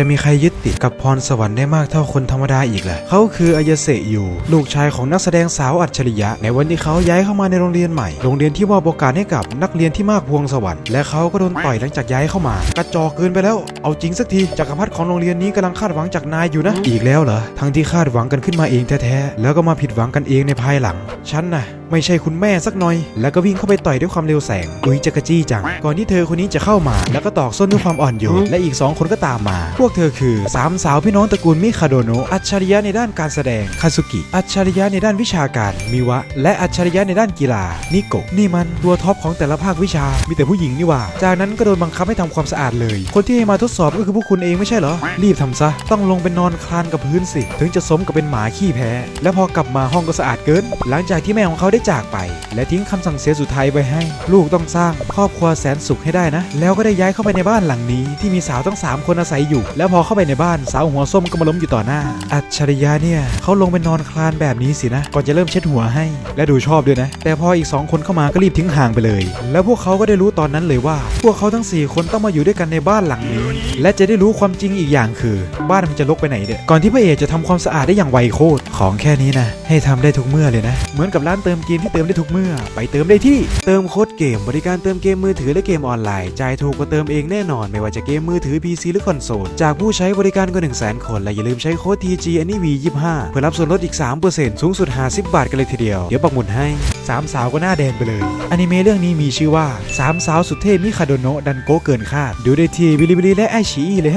จะมีใครยึดติดกับพรสวรรค์ได้มากเท่าคนธรรมดาอีกล่ะเขาคืออายเสะอยู่ ลูกชายของนักแสดงสาวอัจฉริยะ ในวันที่เขาย้ายเข้ามาในโรงเรียนใหม่ โรงเรียนที่มอบโอกาสให้กับนักเรียนที่มากพวงสวรรค์ และเขาก็โดนต่อยหลังจากย้ายเข้ามา กระจอกเกินไปแล้ว เอาจริงสักทีจักรพรรดิของโรงเรียนนี้กำลังคาดหวังจากนายอยู่นะ อีกแล้วเหรอ ทั้งที่คาดหวังกันขึ้นมาเองแท้ๆ แล้วก็มาผิดหวังกันเองในภายหลัง ฉันน่ะไม่ใช่คุณแม่สักหน่อย แล้วก็วิ่งเข้าไปต่อยด้วยความเร็วแสง อุ้ยจักรจี้จัง ก่อนที่เธอคนนี้จะเข้ามา แล้วก็ตอกส้นด้วยความอ่อนโยน และอีก 2 คนก็ตามมา พวกเธอคือสามสาวพี่น้องตระกูลมิคาโดโนะอัจฉริยะในด้านการแสดงคาซุกิ อัจฉริยะในด้านวิชาการมิวะ และอัจฉริยะในด้านกีฬานิโกะนี่มันตัวท็อปของแต่ละภาควิชา มีแต่ผู้หญิงนี่หว่า จากนั้นก็โดนบังคับให้ทำความสะอาดเลย คนที่ให้มาทดสอบก็คือพวกคุณเองไม่ใช่เหรอ รีบทำซะ ต้องลงไปนอนคลานกับพื้นสิ ถึงจะสมกับเป็นหมาขี้แพ้ และพอกลับมาห้องก็สะอาดเกิน หลังจากที่แม่ของเขาได้จากไป และทิ้งคำสั่งเสียสุดท้ายไว้ให้ ลูกต้องสร้างครอบครัวแสนสุขให้ได้นะ แล้วก็ได้ย้ายเข้าไปในบ้านหลังนี้ที่มีสาวทั้ง3คนอาศัยอยู่แล้วพอเข้าไปในบ้านสาวหัวส้มก็มาล้มอยู่ต่อหน้า อัจฉริยะเนี่ยเขาลงไปนอนคลานแบบนี้สินะ ก่อนจะเริ่มเช็ดหัวให้ และดูชอบด้วยนะ แต่พออีก 2 คนเข้ามาก็รีบทิ้งห่างไปเลย แล้วพวกเขาก็ได้รู้ตอนนั้นเลยว่า พวกเขาทั้ง 4 คนต้องมาอยู่ด้วยกันในบ้านหลังนี้ และจะได้รู้ความจริงอีกอย่างคือ บ้านมันจะลกไปไหนเนี่ยก่อนที่พระเอกจะทำความสะอาดได้อย่างไวโคตรของแค่นี้นะให้ทำได้ทุกเมื่อเลยนะ เหมือนกับร้านเติมเกมที่เติมได้ทุกเมื่อ ไปเติมได้ที่ เติมโค้ดเกม บริการเติมเกมมือถือและเกมออนไลน์จ่ายถูกกว่าเติมเองแน่นอน ไม่ว่าจะเกมมือถือ PC หรือคอนโซลจากผู้ใช้บริการกว่า 1 0 0 0 0 0 คน และอย่าลืมใช้โค้ด TG a n y v 25 เพื่อรับส่วนลดอีก 3%สูงสุด 50 บาทกันเลยทีเดียว เดี๋ยวปักหมุดให้ 3 สาวก็หน้าแดงไปเลยอนิเมะเรื่องนี้มีชื่อว่า 3 สาวสุดเท่มิคาโดโนะดันโกเกินคาด ดูได้ที่บิลิบิลิและไอชีเลยฮะ